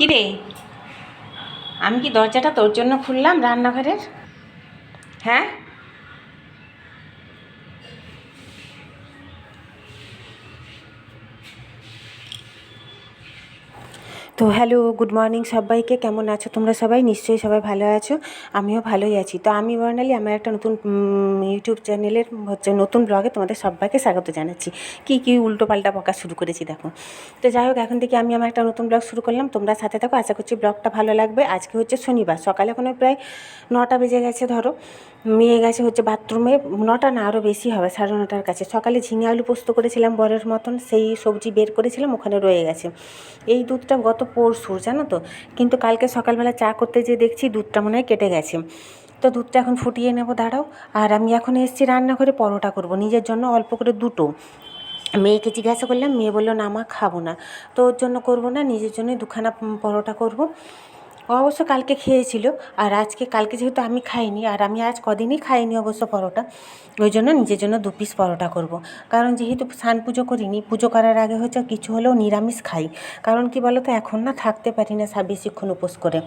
কি রে আমি কি দরজাটা তোর জন্য খুললাম রান্নাঘরের? হ্যাঁ? তো হ্যালো গুড মর্নিং সবাইকে। কেমন আছো তোমরা সবাই? নিশ্চয়ই সবাই ভালো আছো। আমিও ভালোই আছি। তো আমি বর্ণালী, আমার একটা নতুন ইউটিউব চ্যানেলের হচ্ছে নতুন ব্লগে তোমাদের সবাইকে স্বাগত জানাচ্ছি। কী কী উল্টো পাল্টা বকা শুরু করেছি, দেখো। তো যাই হোক, এখন থেকে আমি আমার একটা নতুন ব্লগ শুরু করলাম। তোমরা সাথে থাকো, আশা করছি ব্লগটা ভালো লাগবে। আজকে হচ্ছে শনিবার, সকালে এখন প্রায় নটা বেজে গেছে, ধরো। মেয়ে গেছে হচ্ছে বাথরুমে, নটা না আরও বেশি হবে, সাড়ে নটার কাছে। সকালে ঝিঙে আলু পোস্ত করেছিলাম বরের মতন, সেই সবজি বের করেছিলাম, ওখানে রয়ে গেছে। এই দুধটা গত পরশুর, জানো তো? কিন্তু কালকে সকালবেলা চা করতে যেয়ে দেখছি দুধটা মনে হয় কেটে গেছে। তো দুধটা এখন ফুটিয়ে নেব, দাঁড়াও। আর আমি এখন এসেছি রান্নাঘরে পরোটা করব, নিজের জন্য অল্প করে দুটো। মেয়েকে জিজ্ঞাসা করলাম, মেয়ে বলল, না মা, খাব না। তো ওর জন্য করব না, নিজের জন্যই দুখানা পরোটা করব। অবশ্য কালকে খেয়েছিল আর আজকে, কালকে যেহেতু আমি খাইনি আর আমি আজ কদিনই খাইনি অবশ্য পরোটা, ওই জন্য নিজের জন্য দু পিস পরোটা করব। কারণ যেহেতু স্নান পুজো করিনি, পুজো করার আগে হচ্ছে কিছু হলেও নিরামিষ খাই। কারণ কি বলো তো এখন না থাকতে পারি না বেশিক্ষণ উপোস করে।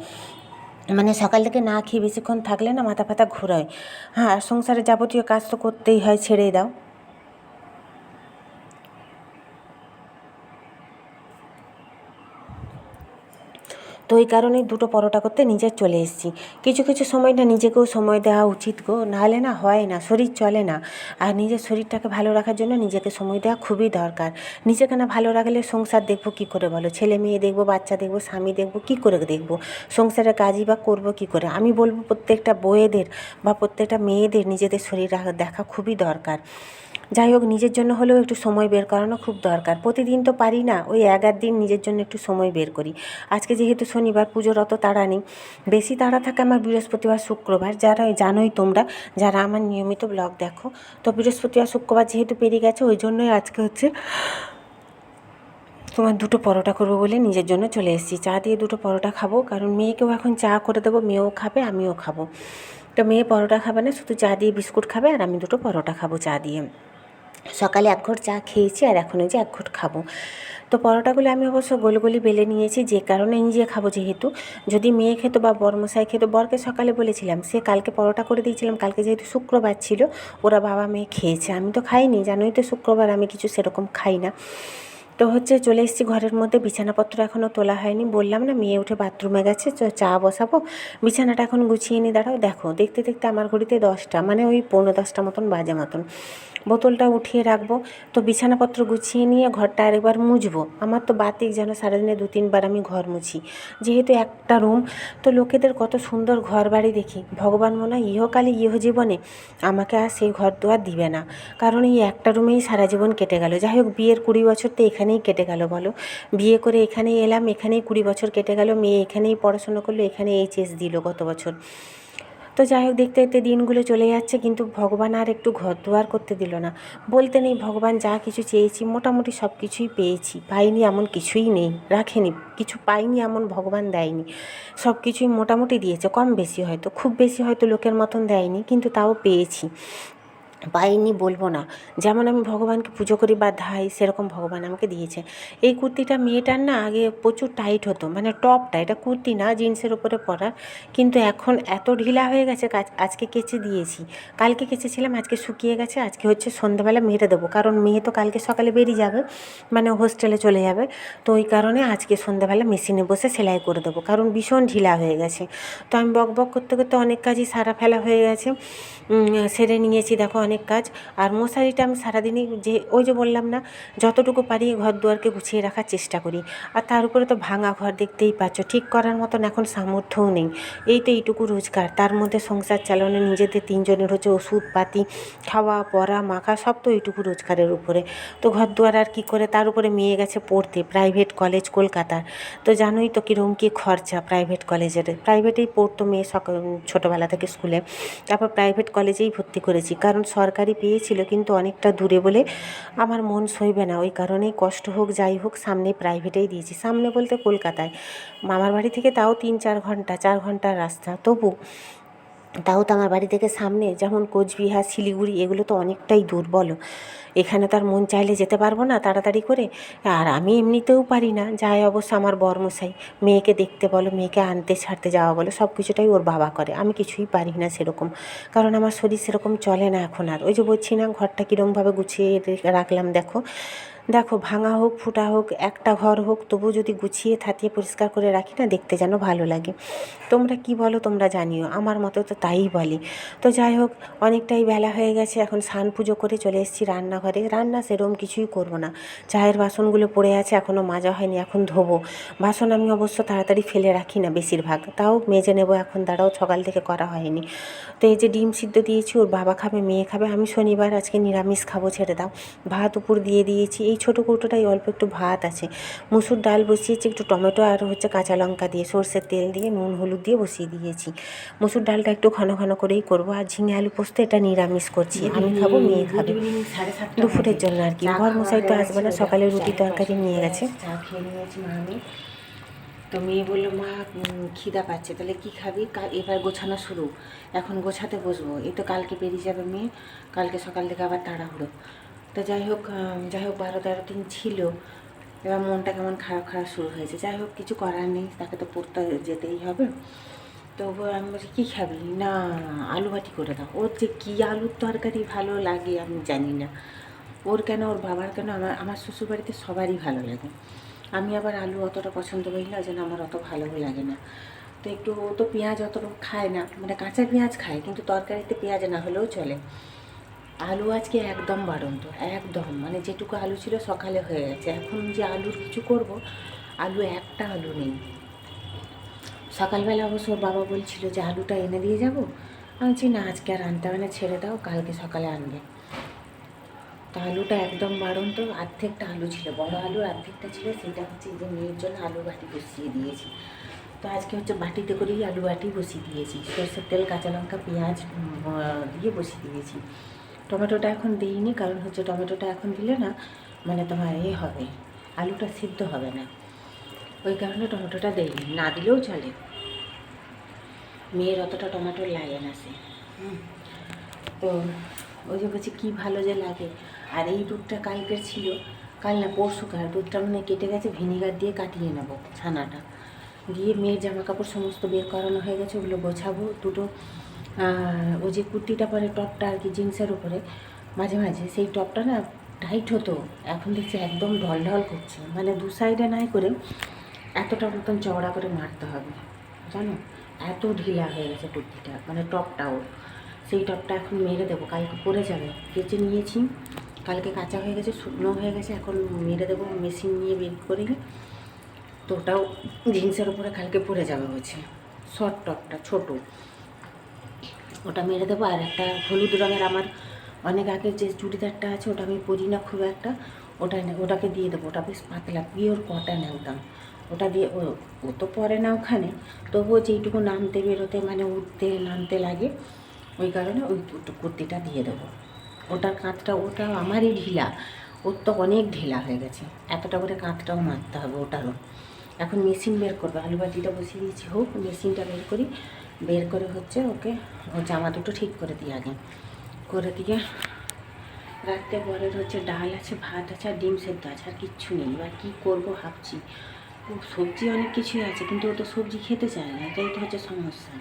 মানে সকাল থেকে না খেয়ে বেশিক্ষণ থাকলে না মাথা ফাতা ঘুরায়। হ্যাঁ সংসারে যাবতীয় কাজ তো করতেই হয়, ছেড়ে দাও। তো ওই কারণেই দুটো পরোটা করতে নিজে চলে এসেছি। কিছু কিছু সময় না নিজেকেও সময় দেওয়া উচিত গো। নাহলে না হয় না, শরীর চলে না। আর নিজের শরীরটাকে ভালো রাখার জন্য নিজেকে সময় দেওয়া খুবই দরকার। নিজেকে না ভালো রাখলে সংসার দেখব কী করে বলো? ছেলে মেয়ে দেখব, বাচ্চা দেখব, স্বামী দেখব, কী করে দেখব? সংসারের কাজই বা করব কী করে? আমি বলব প্রত্যেকটা বউয়েদের বা প্রত্যেকটা মেয়েদের নিজেদের শরীর দেখা খুবই দরকার। যাই হোক নিজের জন্য হলেও একটু সময় বের করানো খুব দরকার। প্রতিদিন তো পারি না, ওই এক দিন নিজের জন্য একটু সময় বের করি। আজকে যেহেতু শনিবার, পুজোর অত তাড়া নেই। বেশি তাড়া থাকে আমার বৃহস্পতিবার, শুক্রবার। যারা জানোই তোমরা, যারা আমার নিয়মিত ব্লগ দেখো, তো বৃহস্পতিবার, শুক্রবার যেহেতু পেরিয়ে গেছে, ওই জন্যই আজকে হচ্ছে তোমার দুটো পরোটা করব বলে নিজের জন্য চলে এসেছি। চা দিয়ে দুটো পরোটা খাব, কারণ মেয়েকেও এখন চা করে দেবো, মেয়েও খাবে, আমিও খাব। তো মেয়ে পরোটা খাবে না, শুধু চা দিয়ে বিস্কুট খাবে, আর আমি দুটো পরোটা খাব চা দিয়ে। সকালে এক ঘট চা খেয়েছি আর এখন ওই যে এক ঘট খাব। তো পরোটাগুলো আমি অবশ্য গোল গোলি বেলে নিয়েছি, যে কারণে নিজে খাব যেহেতু। যদি মেয়ে খেতো বা বরমশাই খেতো, বরকে সকালে বলেছিলাম, সে কালকে পরোটা করে দিয়েছিলাম, কালকে যেহেতু শুক্রবার ছিল, ওরা বাবা মেয়ে খেয়েছে। আমি তো খাইনি, জানোই তো শুক্রবার, আমি কিছু সেরকম খাই না। তো হচ্ছে চলে এসেছি ঘরের মধ্যে। বিছানাপত্র এখনও তোলা হয়নি। বললাম না, মেয়ে উঠে বাথরুমে গেছে, চা বসাবো। বিছানাটা এখন গুছিয়ে নিয়ে দাঁড়াও। দেখো, দেখতে দেখতে আমার ঘড়িতে দশটা মানে ওই পৌনে দশটা মতন বাজে মতন। বোতলটা উঠিয়ে রাখব। তো বিছানাপত্র গুছিয়ে নিয়ে ঘরটা আরেকবার মুছবো। আমার তো বাতিক যেন সারাদিনে দু, তিনবার আমি ঘর মুছি। যেহেতু একটা রুম, তো লোকেদের কত সুন্দর ঘর বাড়ি দেখি। ভগবান মনে হয় ইহকালে ইহ জীবনে আমাকে আর সেই ঘর দুয়ার দিবে না। কারণ এই একটা রুমেই সারা জীবন কেটে গেল। যাই হোক, বিয়ের কুড়ি বছর তো এখানেই কেটে গেল বলো। বিয়ে করে এখানেই এলাম, এখানেই কুড়ি বছর কেটে গেল, মেয়ে এখানেই পড়াশোনা করল এখানে এইচএস দিল গত বছর। তো যাই হোক, দেখতে দেখতে দিনগুলো চলে যাচ্ছে, কিন্তু ভগবান আর একটু ঘর দুয়ার করতে দিল না। বলতে নেই, ভগবান যা কিছু চেয়েছি, মোটামুটি সব কিছুই পেয়েছি। পাইনি এমন কিছুই নেই, রাখেনি, কিছু পাইনি এমন ভগবান দেয়নি। সব কিছুই মোটামুটি দিয়েছে, কম বেশি হয়তো, খুব বেশি হয়তো লোকের মতন দেয়নি, কিন্তু তাও পেয়েছি। পাইনি বলব না। যেমন আমি ভগবানকে পুজো করি বা ধাই, সেরকম ভগবান আমাকে দিয়েছে। এই কুর্তিটা মেয়েটার না আগে প্রচুর টাইট হতো মানে টপটা এটা কুর্তি না জিন্সের উপরে পরার কিন্তু এখন এত ঢিলা হয়ে গেছে আজকে কেচে দিয়েছি। কালকে কেচেছিলাম, আজকে শুকিয়ে গেছে, আজকে হচ্ছে সন্ধ্যাবেলা মেরে দেবো। কারণ মেয়ে তো কালকে সকালে বেরিয়ে যাবে মানে হোস্টেলে চলে যাবে। তো ওই কারণে আজকে সন্ধ্যাবেলা মেশিনে বসে সেলাই করে দেবো, কারণ ভীষণ ঢিলা হয়ে গেছে। তো আমি বক বক করতে করতে অনেক কাজই সারা ফেলা হয়ে গেছে। সেরে নিয়েছি, দেখো অনেক কাজ। আর মশারিটা আমি সারাদিনই যে, ওই যে বললাম না, যতটুকু পারি ঘর দুয়ারকে গুছিয়ে রাখার চেষ্টা করি। আর তার উপরে তো ভাঙা ঘর দেখতেই পাচ্ছ, ঠিক করার মতন এখন সামর্থ্যও নেই। এই তো এইটুকু রোজগার। তার মধ্যে সংসার চালানো, নিজেদের তিনজনের হচ্ছে ওষুধপাতি, খাওয়া পরা মাখা, সব তো এইটুকু রোজগারের উপরে। তো ঘর দুয়ার আর কী করে, তার উপরে মেয়ে গেছে পড়তে প্রাইভেট কলেজ কলকাতার। তো জানোই তো কীরকম কী খরচা প্রাইভেট কলেজের প্রাইভেটেই পড়তো মেয়ে সকাল ছোটোবেলা থেকে স্কুলে তারপর প্রাইভেট কলেজেই ভর্তি করেছি। কারণ সরকারি পেয়েছিল কিন্তু অনেকটা দূরে বলে আমার মন সইবে না। ওই কারণেই কষ্ট হোক, যাই হোক, সামনে প্রাইভেটেই দিয়েছি। সামনে বলতে কলকাতায়। মামার বাড়ি থেকে তাও তিন চার ঘণ্টা, চার ঘণ্টার রাস্তা। তবু তাও তো আমার বাড়ি থেকে সামনে, যেমন কোচবিহার, শিলিগুড়ি, এগুলো তো অনেকটাই দূর বলো এখানে তো আর মন চাইলে যেতে পারব না তাড়াতাড়ি করে। আর আমি এমনিতেও পারি না, যাই অবশ্য আমার বরমশাই। মেয়েকে দেখতে বলো, মেয়েকে আনতে, ছাড়তে, যাওয়া বলো, সব কিছুটাই ওর বাবা করে। আমি কিছুই পারি না সেরকম। কারণ আমার শরীর সেরকম চলে না এখন আর। ওই যে বলছি না, ঘরটা কীরমভাবে গুছিয়ে রাখলাম, দেখো। দেখো, ভাঙা হোক, ফুটা হোক, একটা ঘর হোক তবু যদি গুছিয়ে থাকিয়ে পরিষ্কার করে রাখি না, দেখতে যেন ভালো লাগে। তোমরা কি বলো, তোমরা জানিও। আমার মতো তো তাই বলে। তো যাই হোক, অনেকটাই বেলা হয়ে গেছে, এখন স্নান পুজো করে চলে এসেছি রান্নাঘরে। রান্না সেরকম কিছুই করব না। চায়ের বাসনগুলো পড়ে আছে এখনও মাজা হয়নি, এখন ধোবো। বাসন আমি অবশ্য তাড়াতাড়ি ফেলে রাখি না বেশিরভাগ। তাও মেজে নেব এখন, দাঁড়াও, সকাল থেকে করা হয়নি। তো এই যে ডিম সিদ্ধ দিয়েছি, ওর বাবা খাবে, মেয়ে খাবে, আমি শনিবার আজকে নিরামিষ খাব ছেড়ে দাও। ভাত উপর দিয়ে দিয়েছি এই ছোটো কৌটোটাই অল্প একটু ভাত আছে। মুসুর ডাল বসিয়েছি একটু টমেটো আর হচ্ছে কাঁচা লঙ্কা দিয়ে সর্ষের তেল দিয়ে নুন হলুদ দিয়ে বসিয়ে দিয়েছি। মুসুর ডালটা একটু ঘন ঘন করেই করব। আর ঝিঙে আলু পোস্ত এটা নিরামিষ করছি। আমি খাব মেয়ে খাবে। দুপুরের জন্য আর কি। ঘর মশাই তো আসবে না সকালে রুটি তরকারি নিয়ে গেছে। চা খেয়ে নিয়েছি মা আমি। তো মেয়ে বলল মা খিদা পাচ্ছে তাহলে কি খাবি? এবার গোছানো শুরু। এখন গোছাতে বসবো। এই তো কালকে বেরিয়ে যাবে মেয়ে। কালকে সকাল থেকে আবার তাড়াহুড়ো। তো যাই হোক যাই হোক বারো তেরো দিন ছিল। এবার মনটা কেমন খারাপ খারাপ শুরু হয়েছে। যাই হোক, কিছু করার নেই, তাকে তো পড়তে যেতেই হবে। তো আমি বলছি, কী খাবি? না, আলু বাটি করে দাও। ওর যে কী আলুর তরকারি ভালো লাগে আমি জানি না। ওর কেন, ওর বাবার কেন? আমার আমার শ্বশুরবাড়িতে সবারই ভালো লাগে। আমি আবার আলু অতটা পছন্দ করি না, যেন আমার অত ভালোও লাগে না। তো একটু, ও তো পেঁয়াজ অতটা খায় না। মানে কাঁচা পেঁয়াজ খায়, কিন্তু তরকারিতে পেঁয়াজ না হলেও চলে। আলু আজকে একদম বাড়ন্ত, একদম। মানে যেটুকু আলু ছিল সকালে হয়ে গেছে। এখন যে আলুর কিছু করব, আলু একটা আলু নেই। সকালবেলা অবশ্য বাবা বলছিল যে, আলুটা এনে দিয়ে যাব? আমি না, আজকে আর আনতে হবে না, ছেড়ে দাও, কালকে সকালে আনবে। তো আলুটা একদম বাড়ন্ত অর্ধেকটা আলু ছিল, বড় আলু অর্ধেকটা ছিল, সেটা হচ্ছে যে মেয়ের জন্য আলু বাটি বসিয়ে দিয়েছি। তো আজকে হচ্ছে বাটিতে করেই আলু বাটি বসিয়ে দিয়েছি। সরষের তেল, কাঁচা লঙ্কা, পেঁয়াজ দিয়ে বসিয়ে দিয়েছি। টমেটোটা এখন দিইনি, কারণ হচ্ছে টমেটোটা এখন দিলে না মানে তোমার এ হবে, আলুটা সিদ্ধ হবে না। ওই কারণে টমেটোটা দেইনি, না দিলেও চলে। মেয়ের অতটা টমেটো লাগে না সে। তো ওই যে বলছি, কী ভালো যে লাগে। আর এই দুধটা কালকের ছিল, কাল না পরশুকার দুধটা মানে কেটে গেছে, ভিনিগার দিয়ে কাটিয়ে নেব ছানাটা। দিয়ে মেয়ের জামা কাপড় সমস্ত বের করানো হয়ে গেছে, ওগুলো গোছাবো, দুটো ওই যে কুর্তিটা পরে টপটা আর কি জিন্সের উপরে, মাঝে মাঝে সেই টপটা না টাইট হতো। এখন দেখছি একদম ঢল ঢল করছে। মানে দু সাইডে নাই করে এতটা মতন চওড়া করে মারতে হবে। জানো? এত ঢিলা হয়ে গেছে কুর্তিটা মানে টপটাও। সেই টপটা এখন মেরে দেবো। কালকে পরে যাবে। কেচে নিয়েছি। কালকে কাঁচা হয়ে গেছে, শুকনো হয়ে গেছে। এখন মেরে দেবো মেশিন নিয়ে বের করে। তো ওটাও জিন্সের উপরে কালকে পরে যাবে বলছে। শর্ট টপটা, ছোটো। ওটা মেরে দেবো। আর একটা হলুদ রঙের আমার অনেক আগের যে চুড়িদারটা আছে, ওটা আমি পরি না খুব একটা ওটা ওটাকে দিয়ে দেবো। ওটা বেশ পাতলা, পিওর কটন একদম। ওটা দিয়ে ও তো পরে না ওখানে। তবুও যেইটুকু নামতে বেরোতে মানে উঠতে নামতে লাগে, ওই কারণে ওই কুর্তিটা দিয়ে দেবো। ওটার কাঁধটা, ওটা আমারই ঢিলা। ওর তো অনেক ঢিলা হয়ে গেছে। এতটা করে কাঁধটাও মারতে হবে ওটারও। এখন মেশিন বের করবে। আলু বাটিটা বসিয়ে দিয়েছি। হোক, মেশিনটা বের করি। বের করে হচ্ছে ওকে ও জামা দুটো ঠিক করে দিই আগে। করে দিয়ে রাত্রে বরের হচ্ছে ডাল আছে, ভাত আছে আর ডিম সেদ্ধ আছে, আর কিচ্ছু নেই। এবার কী করব ভাবছি। ও সবজি অনেক কিছুই আছে, কিন্তু ও তো সবজি খেতে চায় না, এটাই তো হচ্ছে সমস্যা।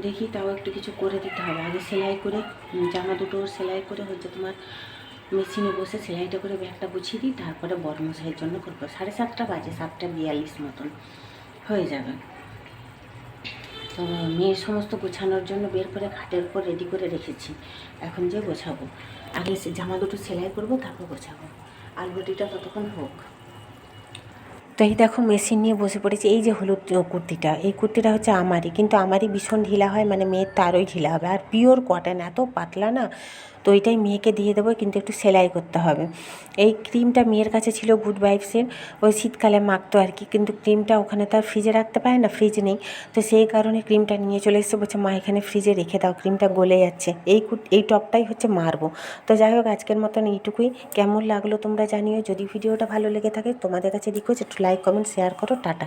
দেখি তাও একটু কিছু করে দিতে হবে। আগে সেলাই করে জামা দুটো সেলাই করে হচ্ছে তোমার মেশিনে বসে সেলাইটা করে ব্যাগটা গুছিয়ে দিই, তারপরে বড় মশাইয়ের জন্য করব। সাড়ে সাতটা বাজে, সাতটা বিয়াল্লিশ মতন। হয়ে যাবে। তো মেয়ের সমস্ত গোছানোর জন্য বের করে খাটের উপর রেডি করে রেখেছি। এখন যে গোছাবো। আগে জামা দুটো সেলাই করব, তারপর গোছাবো। আর গুটিটা ততক্ষণ হোক। তো এই দেখো মেশিন নিয়ে বসে পড়েছি। এই যে হলুদ কুর্তিটা, এই কুর্তিটা হচ্ছে আমারই। কিন্তু আমারই ভীষণ ঢিলা হয় মানে মেয়ের তারই ঢিলা হবে। আর পিওর কটন এত পাতলা না। তো ওইটাই মেয়েকে দিয়ে দেবো, কিন্তু একটু সেলাই করতে হবে। এই ক্রিমটা মেয়ের কাছে ছিল গুড ভাইবসের ওই শীতকালে মাখতো আর কি, কিন্তু ক্রিমটা ওখানে তার ফ্রিজে রাখতে পারে না ফ্রিজ নেই। তো সেই কারণে ক্রিমটা নিয়ে চলে এসেছে, বলছে, মা, এখানে ফ্রিজে রেখে দাও, ক্রিমটা গলে যাচ্ছে। এই এই টপটাই হচ্ছে মারবো। তো যাই হোক, আজকের মতন এইটুকুই। কেমন লাগল তোমরা জানিও। যদি ভিডিওটা ভালো লেগে থাকে, তোমাদের কাছে রিকোয়েস্ট একটু লাইক কমেন্ট শেয়ার করো। টাটা।